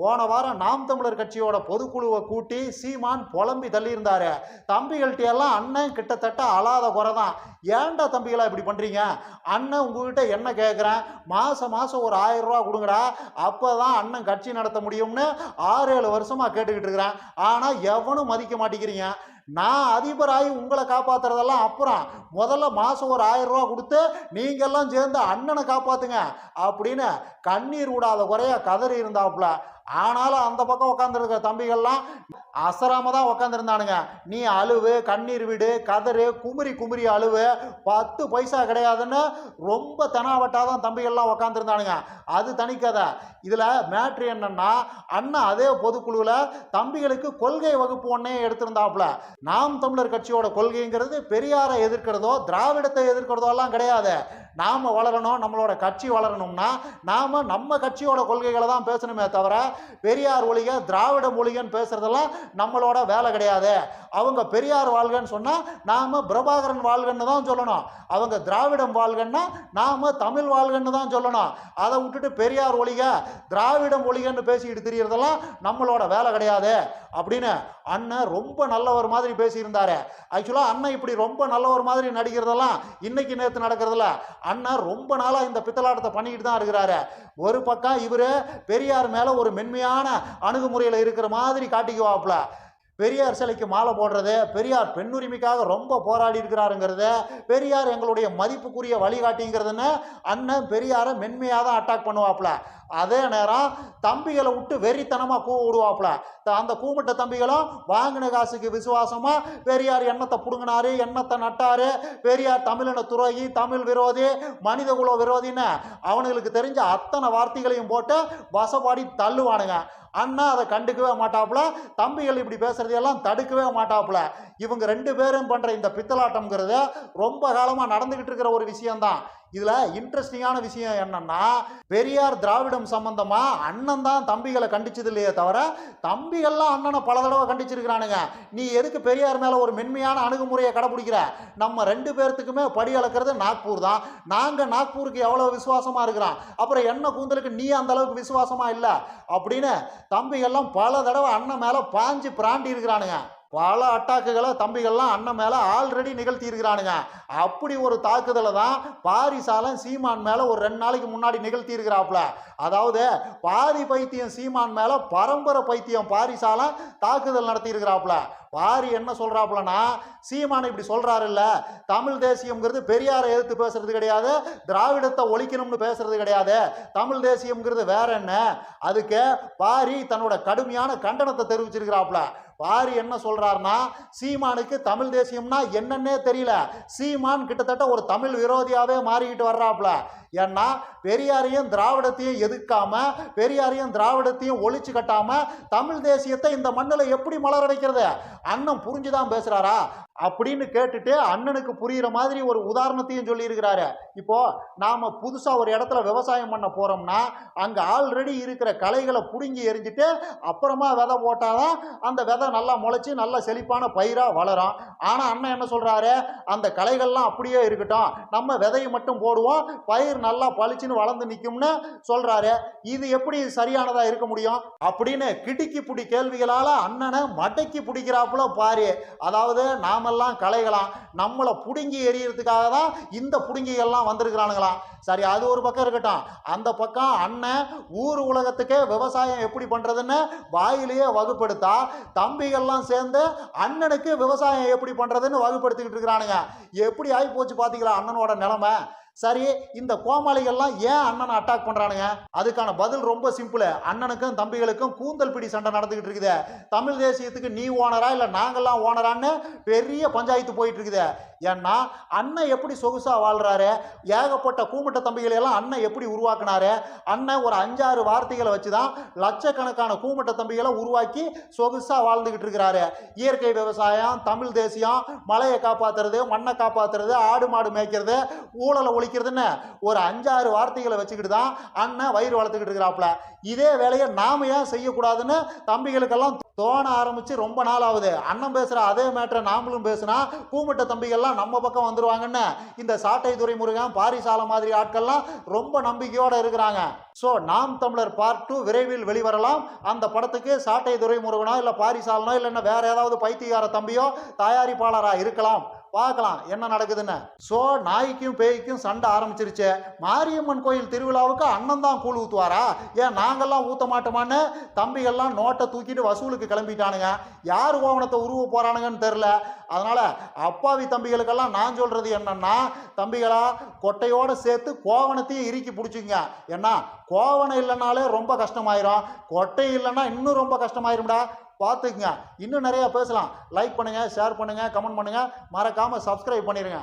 போன வாரம் நாம் தமிழர் கட்சியோட பொதுக்குழுவை கூட்டி சீமான் புலம்பி தள்ளியிருந்தார். தம்பிகள்கிட்ட எல்லாம் அண்ணன் கிட்டத்தட்ட அழாத குறை தான் ஏன்டா தம்பிகளா இப்படி பண்ணுறீங்க அண்ணன் உங்ககிட்ட என்ன கேட்குறேன் மாதம் மாதம் ஒரு ஆயிரம் ரூபா கொடுங்கடா. அப்போ தான் அண்ணன் கட்சி நடத்த முடியும்னு ஆறு ஏழு வருஷமாக கேட்டுக்கிட்டு இருக்கிறேன். ஆனால் எவனும் மதிக்க மாட்டேங்கிறீங்க. நான் அதிபராகி உங்களை காப்பாத்துறதெல்லாம் அப்புறம் முதல்ல மாதம் ஒரு ஆயிரம் ரூபா கொடுத்து நீங்கள்லாம் சேர்ந்து அண்ணனை காப்பாத்துங்க. அப்படின்னு கண்ணீர் விடாத குறையாக கதறி இருந்தாப்புல. ஆனாலும் அந்த பக்கம் உட்காந்துருக்க தம்பிகள்லாம் அசராம தான் உட்காந்துருந்தானுங்க நீ அழுவு கண்ணீர் விடு கதறு குமுறி குமுறி அழுவு பத்து பைசா கிடையாதுன்னு ரொம்ப தெனாவட்டாதான் தம்பிகள்லாம் உட்காந்துருந்தானுங்க அது தனிக்கதை இதில் மேட்ரு என்னன்னா அண்ணன் அதே பொதுக்குழுவில் தம்பிகளுக்கு கொள்கை வகுப்பு ஒன்றே எடுத்திருந்தாப்புல. நாம் தமிழர் கட்சியோட கொள்கைங்கிறது பெரியாரை எதிர்க்கிறதோ திராவிடத்தை எதிர்க்கிறதோ எல்லாம் கிடையாது. நாம் வளரணும் நம்மளோட கட்சி வளரணும்னா நாம் நம்ம கட்சியோட கொள்கைகளை தான் பேசணுமே தவிர பெரியார் ஒழிக திராவிட மொழிகன்னு பேசுறதெல்லாம் நம்மளோட வேலை கிடையாது. அவங்க பெரியார் வாழ்கன்னு சொன்னால் நாம் பிரபாகரன் வாழ்கன்னு தான் சொல்லணும். அவங்க திராவிடம் வாழ்கன்னா நாம் தமிழ் வாழ்கன்னு தான் சொல்லணும். அதை விட்டுட்டு பெரியார் ஒழிக திராவிடம் ஒழிகன்னு பேசிக்கிட்டு தெரியறதெல்லாம் நம்மளோட வேலை கிடையாது அப்படின்னு அண்ணன் ரொம்ப நல்லவர் மாதிரி பேசியிருந்தாரு. ஆக்சுவலாக அண்ணன் இப்படி ரொம்ப நல்லவர் மாதிரி நடிக்கிறதெல்லாம் இன்னைக்கு நேற்று நடக்கிறதில்ல அண்ணன் ரொம்ப நாளாக இந்த பித்தலாட்டத்தை பண்ணிக்கிட்டு தான் இருக்கிறாரு. ஒரு பக்கம் இவர் பெரியார் மேலே ஒரு மென்மையான அணுகுமுறையில் இருக்கிற மாதிரி காட்டிக்குவாப்புல. பெரியார் சிலைக்கு மாலை போடுறது பெரியார் பெண்ணுரிமைக்காக ரொம்ப போராடி இருக்கிறாருங்கிறது பெரியார் எங்களுடைய மதிப்புக்குரிய வழிகாட்டிங்கிறதுன்னு அண்ணன் பெரியாரை மென்மையாக தான் அட்டாக் பண்ணுவாப்புல. அதே நேரம் தம்பிகளை விட்டு வெறித்தனமாக கூ விடுவாப்புல. த- அந்த கூமிட்ட தம்பிகளும் வாங்கின காசுக்கு விசுவாசமாக பெரியார் எண்ணத்தை பிடுங்கினாரு எண்ணத்தை நட்டாரு. பெரியார் தமிழின துரோகி தமிழ் விரோதி மனித குல விரோதின்னு அவனுங்களுக்கு தெரிஞ்ச அத்தனை வார்த்தைகளையும் போட்டு வசப்பாடி தள்ளுவானுங்க. அண்ணா அதை கண்டுக்கவே மாட்டாப்புல தம்பிகள் இப்படி பேசுறதையெல்லாம் தடுக்கவே மாட்டாப்புல. இவங்க ரெண்டு பேரும் பண்ணுற இந்த பித்தலாட்டம்ங்கிறது ரொம்ப காலமாக நடந்துக்கிட்டு இருக்கிற ஒரு விஷயம்தான். இதுல இன்ட்ரெஸ்டிங்கான விஷயம் என்னன்னா பெரியார் திராவிடம் சம்பந்தமா அண்ணன் தான் தம்பிகளை கண்டிச்சது இல்லையே தவிர தம்பிகள்லாம் அண்ணனை பல தடவை கண்டிச்சிருக்கிறானுங்க. நீ எதுக்கு பெரியார் மேல ஒரு மென்மையான அணுகுமுறையை கடைபிடிக்கிற? நம்ம ரெண்டு பேர்த்துக்குமே படி அளக்கிறது நாக்பூர் தான். நாங்க நாக்பூருக்கு எவ்வளவு விசுவாசமா இருக்கிறோம்? அப்புறம் என்ன கூந்தலுக்கு நீ அந்த அளவுக்கு விசுவாசமா இல்லை? அப்படின்னு தம்பிகள்லாம் பல தடவை அண்ணன் மேல பாஞ்சு பிராண்டி இருக்கிறானுங்க. பல அட்டாக்குகளை தம்பிகள்லாம் அண்ணன் மேலே ஆல்ரெடி நிகழ்த்தியிருக்கிறானுங்க. அப்படி ஒரு தாக்குதலை தான் பாரிசாலன் சீமான் மேலே ஒரு ரெண்டு நாளைக்கு முன்னாடி நிகழ்த்தியிருக்கிறாப்புல. அதாவது பாரி பைத்தியம் சீமான் மேலே பரம்பரை பைத்தியம் பாரிசாலன் தாக்குதல் நடத்தியிருக்கிறாப்புல. பாரி என்ன சொல்றாப்புலனா சீமான் இப்படி சொல்றாரு இல்ல தமிழ் தேசியம்ங்கிறது பெரியாரை எதிர்த்து பேசுறது கிடையாது திராவிடத்தை ஒழிக்கணும்னு பேசுறது கிடையாது. தமிழ் தேசியம்ங்கிறது வேற என்ன? அதுக்கு பாரி தன்னோட கடுமையான கண்டனத்தை தெரிவிச்சிருக்கிறாப்புல. பாரி என்ன சொல்றாருன்னா சீமானுக்கு தமிழ் தேசியம்னா என்னன்னே தெரியல. சீமான் கிட்டத்தட்ட ஒரு தமிழ் விரோதியாவே மாறிக்கிட்டு வர்றாப்புல. ஏன்னா பெரியாரையும் திராவிடத்தையும் எதிர்க்காம பெரியாரையும் திராவிடத்தையும் ஒழிச்சு கட்டாம தமிழ் தேசியத்தை இந்த மண்ணில் எப்படி மலர வைக்கிறது? அண்ணன் புரிஞ்சுதான் பேசுறாரா? அப்படின்னு கேட்டுட்டு அண்ணனுக்கு புரியுற மாதிரி ஒரு உதாரணத்தையும் சொல்லியிருக்கிறாரு. இப்போ நாம் புதுசாக ஒரு இடத்துல விவசாயம் பண்ண போகிறோம்னா அங்கே ஆல்ரெடி இருக்கிற களைகளை பிடுங்கி எரிஞ்சிட்டு அப்புறமா விதை போட்டாதான் அந்த விதை நல்லா முளைச்சி நல்ல செழிப்பான பயிராக வளரும். ஆனால் அண்ணன் என்ன சொல்கிறாரு அந்த களைகள்லாம் அப்படியே இருக்கட்டும். நம்ம விதையை மட்டும் போடுவோம். பயிர் நல்லா பளிச்சுன்னு வளர்ந்து நிற்கும்னு சொல்கிறாரு இது எப்படி சரியானதாக இருக்க முடியும்? அப்படின்னு கிடுக்கி புடி கேள்விகளால் அண்ணனை மடக்கி பிடிக்கிறாப்புல பாரு. அதாவது நாமெல்லாம் களைகளாம் நம்மளை பிடுங்கி எறியறதுக்காக தான் இந்த புடுங்கிகள்லாம் வந்திருக்கிறானுங்களாம். சரி அது ஒரு பக்கம் இருக்கட்டும். அந்த பக்கம் அண்ணன் ஊர் உலகத்துக்கே விவசாயம் எப்படி பண்ணுறதுன்னு வாயிலேயே வகுப்படுத்தா தம்பிகள்லாம் சேர்ந்து அண்ணனுக்கு விவசாயம் எப்படி பண்ணுறதுன்னு வகுப்படுத்திக்கிட்டு இருக்கிறானுங்க. எப்படி ஆகி போச்சு பார்த்தீங்களா அண்ணனோட நிலமை? சரி இந்த கோமாளிகள்லாம் ஏன் அண்ணனை அட்டாக் பண்ணுறானுங்க அதுக்கான பதில் ரொம்ப சிம்பிள் அண்ணனுக்கும் தம்பிகளுக்கும் கூந்தல் பிடி சண்டை நடந்துக்கிட்டு இருக்குது. தமிழ் தேசியத்துக்கு நீ ஓனரா இல்லை நாங்கெல்லாம் ஓனரான்னு பெரிய பஞ்சாயத்து போயிட்டு இருக்குது ஏன்னா அண்ணன் எப்படி சொகுசாக வாழ்கிறாரு ஏகப்பட்ட கூமுட்ட தம்பிகளை எல்லாம் அண்ணன் எப்படி உருவாக்குனாரு? அண்ணன் ஒரு அஞ்சாறு வார்த்தைகளை வச்சு தான் லட்சக்கணக்கான கூமுட்ட தம்பிகளை உருவாக்கி சொகுசாக வாழ்ந்துக்கிட்டு இருக்கிறாரு. இயற்கை விவசாயம் தமிழ் தேசியம் மலையை காப்பாத்துறது மண்ணை காப்பாத்துறது ஆடு மாடு மேய்க்கிறது ஊழலை வைக்கிறதுன்னு ஒரு அஞ்சாறு வார்த்தைகளை வச்சுக்கிட்டு தான் அண்ணன் வயிறு வளர்த்துக்கிட்டு இருக்கிறாப்புல. இதே வேலையை நாம ஏன் செய்யக்கூடாதுன்னு தம்பிகளுக்கெல்லாம் தோண ஆரம்பிச்சு ரொம்ப நாள் ஆகுது. அண்ணன் பேசுற அதே மேட்டரை நாமளும் பேசுனா கூமிட்ட தம்பிகள்லாம் நம்ம பக்கம் வந்துருவாங்கன்னு இந்த சாட்டை துறைமுருகன் பாரிசால மாதிரி ஆட்கள்லாம் ரொம்ப நம்பிக்கையோட இருக்கிறாங்க. ஸோ நாம் தமிழர் பார்ட் டூ விரைவில் வெளிவரலாம். அந்த படத்துக்கு சாட்டை துரைமுருகனோ இல்லை பாரிசாலனோ இல்லைன்னா வேற ஏதாவது பைத்தியகார தம்பியோ தயாரிப்பாளராக இருக்கலாம். பார்க்கலாம் என்ன நடக்குதுன்னு. ஸோ நாய்க்கும் பேய்க்கும் சண்டை ஆரம்பிச்சிருச்சு. மாரியம்மன் கோயில் திருவிழாவுக்கு அண்ணன் தான் கூழ் ஊற்றுவாரா ஏன் நாங்கள்லாம் ஊற்ற மாட்டோமான்னு? தம்பிகள்லாம் நோட்டை தூக்கிட்டு வசூலுக்கு கிளம்பிட்டானுங்க. யார் கோவணத்தை உருவ போகிறானுங்கன்னு தெரில அதனால் அப்பாவி தம்பிகளுக்கெல்லாம் நான் சொல்கிறது என்னன்னா தம்பிகளா கொட்டையோடு சேர்த்து கோவணத்தையும் இறுக்கி பிடிச்சிங்க ஏன்னா கோவணம் இல்லைனாலே ரொம்ப கஷ்டமாயிரும். கொட்டை இல்லைன்னா இன்னும் ரொம்ப கஷ்டமாயிரும்டா. பார்த்துக்குங்க. இன்னும் நிறையா பேசலாம். லைக் பண்ணுங்கள் ஷேர் பண்ணுங்கள் கமெண்ட் பண்ணுங்கள் மறக்காமல் சப்ஸ்கிரைப் பண்ணிடுங்க